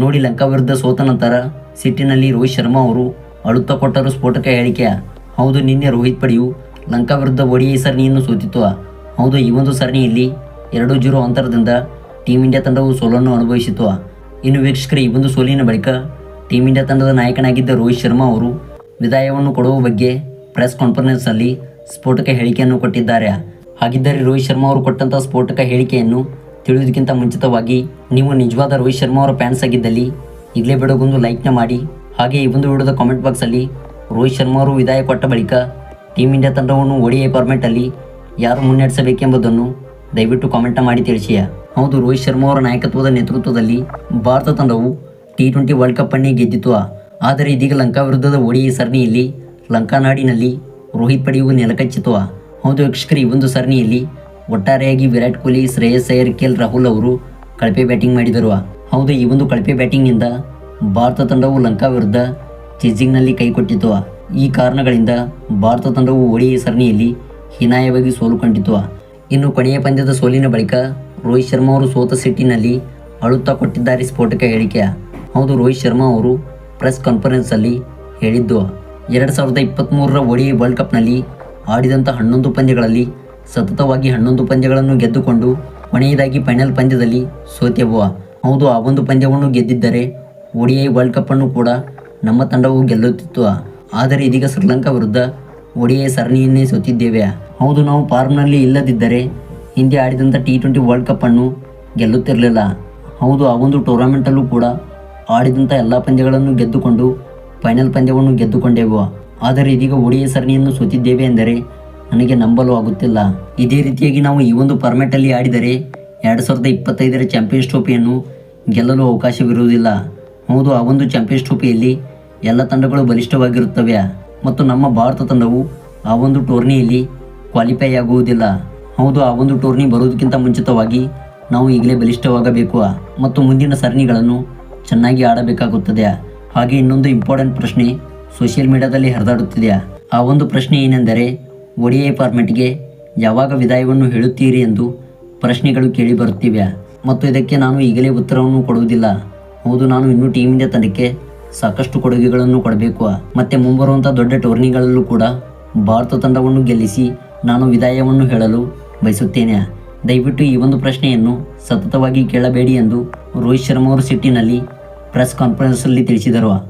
ನೋಡಿ ಲಂಕಾ ವಿರುದ್ಧ ಸೋತ ನಂತರ ಸಿಟ್ಟಿನಲ್ಲಿ ರೋಹಿತ್ ಶರ್ಮಾ ಅವರು ಅಳುತ್ತಾ ಕೊಟ್ಟರು ಸ್ಫೋಟಕ ಹೇಳಿಕೆ. ಹೌದು, ನಿನ್ನೆ ರೋಹಿತ್ ಪಡೆಯು ಲಂಕಾ ವಿರುದ್ಧ ಒಡಿ ಸರಣಿಯನ್ನು ಸೋತಿತ್ತು. ಹೌದು, ಈ ಒಂದು ಸರಣಿಯಲ್ಲಿ ಎರಡು ಜೀರೋ ಅಂತರದಿಂದ ಟೀಮ್ ಇಂಡಿಯಾ ತಂಡವು ಸೋಲನ್ನು ಅನುಭವಿಸಿತು ಇನ್ನು ವೀಕ್ಷಕರ, ಈ ಒಂದು ಸೋಲಿನ ಬಳಿಕ ಟೀಮ್ ಇಂಡಿಯಾ ತಂಡದ ನಾಯಕನಾಗಿದ್ದ ರೋಹಿತ್ ಶರ್ಮಾ ಅವರು ವಿದಾಯವನ್ನು ಕೊಡುವ ಬಗ್ಗೆ ಪ್ರೆಸ್ ಕಾನ್ಫರೆನ್ಸ್ನಲ್ಲಿ ಸ್ಫೋಟಕ ಹೇಳಿಕೆಯನ್ನು ಕೊಟ್ಟಿದ್ದಾರೆ. ಹಾಗಿದ್ದರೆ ರೋಹಿತ್ ಶರ್ಮಾ ಅವರು ಕೊಟ್ಟಂತಹ ಸ್ಫೋಟಕ ಹೇಳಿಕೆಯನ್ನು ತಿಳಿಯೋದಕ್ಕಿಂತ ಮುಂಚಿತವಾಗಿ ನೀವು ನಿಜವಾದ ರೋಹಿತ್ ಶರ್ಮಾ ಅವರ ಫ್ಯಾನ್ಸ್ ಆಗಿದ್ದಲ್ಲಿ ಈಗಲೇ ಬಿಡೋಗೊಂದು ಲೈಕ್ನ ಮಾಡಿ. ಹಾಗೆ ಈ ಒಂದು ವಿಡಿಯೋದ ಕಾಮೆಂಟ್ ಬಾಕ್ಸಲ್ಲಿ ರೋಹಿತ್ ಶರ್ಮಾ ಅವರು ವಿದಾಯ ಕೊಟ್ಟ ಬಳಿಕ ಟೀಮ್ ಇಂಡಿಯಾ ತಂಡವನ್ನು ಒಡಿಐ ಫಾರ್ಮೆಟಲ್ಲಿ ಯಾರು ಮುನ್ನಡೆಸಬೇಕೆಂಬುದನ್ನು ದಯವಿಟ್ಟು ಕಾಮೆಂಟ್ನ ಮಾಡಿ ತಿಳಿಸಿಯ. ಹೌದು, ರೋಹಿತ್ ಶರ್ಮಾ ಅವರ ನಾಯಕತ್ವದ ನೇತೃತ್ವದಲ್ಲಿ ಭಾರತ ತಂಡವು ಟಿ ಟ್ವೆಂಟಿ ವರ್ಲ್ಡ್ ಕಪ್ ಅನ್ನೇ ಗೆದ್ದಿತು. ಆದರೆ ಇದೀಗ ಲಂಕಾ ವಿರುದ್ಧದ ಒಡಿಐ ಸರಣಿಯಲ್ಲಿ ಲಂಕಾ ನಾಡಿನಲ್ಲಿ ರೋಹಿತ್ ಪಡೆಯುವ ನೆಲಕಚ್ಚಿತು. ಹೌದು ವೀಕ್ಷಕರು, ಈ ಒಂದು ಸರಣಿಯಲ್ಲಿ ಒಟ್ಟಾರೆಯಾಗಿ ವಿರಾಟ್ ಕೊಹ್ಲಿ, ಶ್ರೇಯಸ್ ಅಯ್ಯರ್, ಕೆ ಎಲ್ ರಾಹುಲ್ ಅವರು ಕಳಪೆ ಬ್ಯಾಟಿಂಗ್ ಮಾಡಿದರು. ಹೌದು, ಈ ಒಂದು ಕಳಪೆ ಬ್ಯಾಟಿಂಗ್ನಿಂದ ಭಾರತ ತಂಡವು ಲಂಕಾ ವಿರುದ್ಧ ಚೆಜ್ಜಿಂಗ್ನಲ್ಲಿ ಕೈಕೊಟ್ಟಿತು ಈ ಕಾರಣಗಳಿಂದ ಭಾರತ ತಂಡವು ಒಡಿಐ ಸರಣಿಯಲ್ಲಿ ಹೀನಾಯವಾಗಿ ಸೋಲು ಕಂಡಿತು. ಇನ್ನು ಕೊನೆಯ ಪಂದ್ಯದ ಸೋಲಿನ ಬಳಿಕ ರೋಹಿತ್ ಶರ್ಮಾ ಅವರು ಸೋತ ಸಿಟ್ಟಿನಲ್ಲಿ ಅಳುತ್ತಾ ಕೊಟ್ಟಿದ್ದಾರೆ ಸ್ಫೋಟಕ ಹೇಳಿಕೆ. ಹೌದು, ರೋಹಿತ್ ಶರ್ಮಾ ಅವರು ಪ್ರೆಸ್ ಕಾನ್ಫರೆನ್ಸಲ್ಲಿ ಹೇಳಿದ್ದು, ಎರಡು ಸಾವಿರದ ಇಪ್ಪತ್ತ್ಮೂರರ ಒಡಿಐ ವರ್ಲ್ಡ್ ಕಪ್ನಲ್ಲಿ ಆಡಿದಂಥ ಹನ್ನೊಂದು ಪಂದ್ಯಗಳಲ್ಲಿ ಸತತವಾಗಿ ಹನ್ನೊಂದು ಪಂದ್ಯಗಳನ್ನು ಗೆದ್ದುಕೊಂಡು ಕೊನೆಯದಾಗಿ ಫೈನಲ್ ಪಂದ್ಯದಲ್ಲಿ ಸೋತೆವು ಹೌದು, ಆ ಒಂದು ಪಂದ್ಯವನ್ನು ಗೆದ್ದಿದ್ದರೆ ಒಡಿಐ ವರ್ಲ್ಡ್ ಕಪ್ಪನ್ನು ಕೂಡ ನಮ್ಮ ತಂಡವು ಗೆಲ್ಲುತ್ತಿತ್ತು. ಆದರೆ ಇದೀಗ ಶ್ರೀಲಂಕಾ ವಿರುದ್ಧ ಒಡಿಐ ಸರಣಿಯನ್ನೇ ಸೋತಿದ್ದೇವೆ. ಹೌದು, ನಾವು ಫಾರ್ಮ್ನಲ್ಲಿ ಇಲ್ಲದಿದ್ದರೆ ಹಿಂದೆ ಆಡಿದಂಥ ಟಿ ಟ್ವೆಂಟಿ ವರ್ಲ್ಡ್ ಕಪ್ಪನ್ನು ಗೆಲ್ಲುತ್ತಿರಲಿಲ್ಲ. ಹೌದು, ಆ ಒಂದು ಟೂರ್ನಮೆಂಟಲ್ಲೂ ಕೂಡ ಆಡಿದಂಥ ಎಲ್ಲ ಪಂದ್ಯಗಳನ್ನು ಗೆದ್ದುಕೊಂಡು ಫೈನಲ್ ಪಂದ್ಯವನ್ನು ಗೆದ್ದುಕೊಂಡೆವು. ಆದರೆ ಇದೀಗ ಒಡಿಐ ಸರಣಿಯನ್ನು ಸೋತಿದ್ದೇವೆ ಎಂದರೆ ನನಗೆ ನಂಬಲು ಆಗುತ್ತಿಲ್ಲ. ಇದೇ ರೀತಿಯಾಗಿ ನಾವು ಈ ಒಂದು ಫಾರ್ಮ್ಯಾಟಲ್ಲಿ ಆಡಿದರೆ ಎರಡು ಸಾವಿರದ ಇಪ್ಪತ್ತೈದರ ಚಾಂಪಿಯನ್ಸ್ ಟ್ರೋಫಿಯನ್ನು ಗೆಲ್ಲಲು ಅವಕಾಶವಿರುವುದಿಲ್ಲ. ಹೌದು, ಆ ಒಂದು ಚಾಂಪಿಯನ್ಸ್ ಟ್ರೋಫಿಯಲ್ಲಿ ಎಲ್ಲ ತಂಡಗಳು ಬಲಿಷ್ಠವಾಗಿರುತ್ತವೆ. ಮತ್ತು ನಮ್ಮ ಭಾರತ ತಂಡವು ಆ ಒಂದು ಟೂರ್ನಿಯಲ್ಲಿ ಕ್ವಾಲಿಫೈ ಆಗುವುದಿಲ್ಲ. ಹೌದು, ಆ ಒಂದು ಟೂರ್ನಿ ಬರುವುದಕ್ಕಿಂತ ಮುಂಚಿತವಾಗಿ ನಾವು ಈಗಲೇ ಬಲಿಷ್ಠವಾಗಬೇಕು. ಮತ್ತು ಮುಂದಿನ ಸರಣಿಗಳನ್ನು ಚೆನ್ನಾಗಿ ಆಡಬೇಕಾಗುತ್ತದೆ. ಹಾಗೆ ಇನ್ನೊಂದು ಇಂಪಾರ್ಟೆಂಟ್ ಪ್ರಶ್ನೆ ಸೋಷಿಯಲ್ ಮೀಡಿಯಾದಲ್ಲಿ ಹರಿದಾಡುತ್ತಿದೆ. ಆ ಒಂದು ಪ್ರಶ್ನೆ ಏನೆಂದರೆ ಒಡಿಐ ಫಾರ್ಮೆಟ್ಗೆ ಯಾವಾಗ ವಿದಾಯವನ್ನು ಹೇಳುತ್ತೀರಿ ಎಂದು ಪ್ರಶ್ನೆಗಳು ಕೇಳಿ ಬರುತ್ತಿವೆ. ಮತ್ತು ಇದಕ್ಕೆ ನಾನು ಈಗಲೇ ಉತ್ತರವನ್ನು ಕೊಡುವುದಿಲ್ಲ. ಹೌದು, ನಾನು ಇನ್ನೂ ಟೀಮ್ ಇಂಡಿಯಾ ತಂಡಕ್ಕೆ ಸಾಕಷ್ಟು ಕೊಡುಗೆಗಳನ್ನು ಕೊಡಬೇಕು. ಮತ್ತೆ ಮುಂಬರುವಂಥ ದೊಡ್ಡ ಟೂರ್ನಿಗಳಲ್ಲೂ ಕೂಡ ಭಾರತ ತಂಡವನ್ನು ಗೆಲ್ಲಿಸಿ ನಾನು ವಿದಾಯವನ್ನು ಹೇಳಲು ಬಯಸುತ್ತೇನೆ. ದಯವಿಟ್ಟು ಈ ಒಂದು ಪ್ರಶ್ನೆಯನ್ನು ಸತತವಾಗಿ ಕೇಳಬೇಡಿ ಎಂದು ರೋಹಿತ್ ಶರ್ಮಾ ಅವರು ಸಿಟ್ಟಿನಲ್ಲಿ ಪ್ರೆಸ್ ಕಾನ್ಫರೆನ್ಸಲ್ಲಿ ತಿಳಿಸಿದರು.